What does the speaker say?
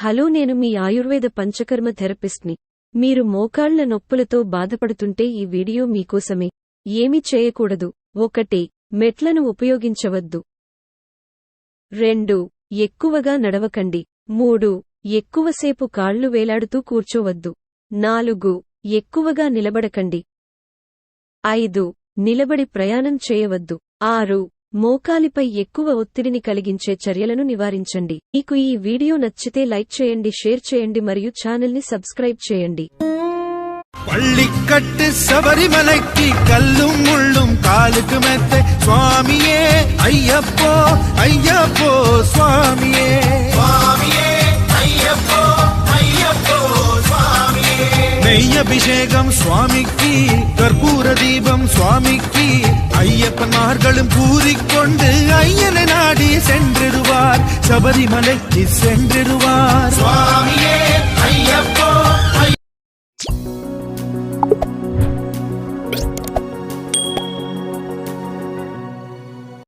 Hello నేను మీ ఆయుర్వేద పంచకర్మ థెరపిస్ట్ని. మీరు మోకాళ్ళ నొప్పులతో బాధపడుతుంటే ఈ వీడియో మీకోసమే. ఏమి చేయకూడదు. ఒకటి మెట్లను ఉపయోగించవద్దు. రెండు ఎక్కువగా నడవకండి. మూడు ఎక్కువసేపు కాళ్ళు వేలాడుతూ కూర్చోవద్దు. నాలుగు ఎక్కువగా నిలబడకండి. ఐదు నిలబడి ప్రయాణం చేయవద్దు. ఆరు మోకాలిపై ఎక్కువ ఒత్తిడిని కలిగించే చర్యలను నివారించండి మీకు ఈ వీడియో నచ్చితే లైక్ చేయండి షేర్ చేయండి మరియు ఛానల్ని సబ్స్క్రైబ్ చేయండి பள்ளிக்கட்டு சபரிமலைக்கு கல்லும் முள்ளும் காலுக்கு மெத்த சுவாமியே ஐயப்போ ஐயப்போ சுவாமியே சுவாமியே ஐயப்போ ஐயப்போ சுவாமியே நெய்யபிஷேகம் சுவாமிக்கு கற்பூர தீபம் சுவாமிக்கு ஐயப்பன்மார்களும் கூறிக்கொண்டு ஐயனை நாடி சென்றிடுவார். சபரிமலைக்கு சென்றிடுவார். சுவாமியே.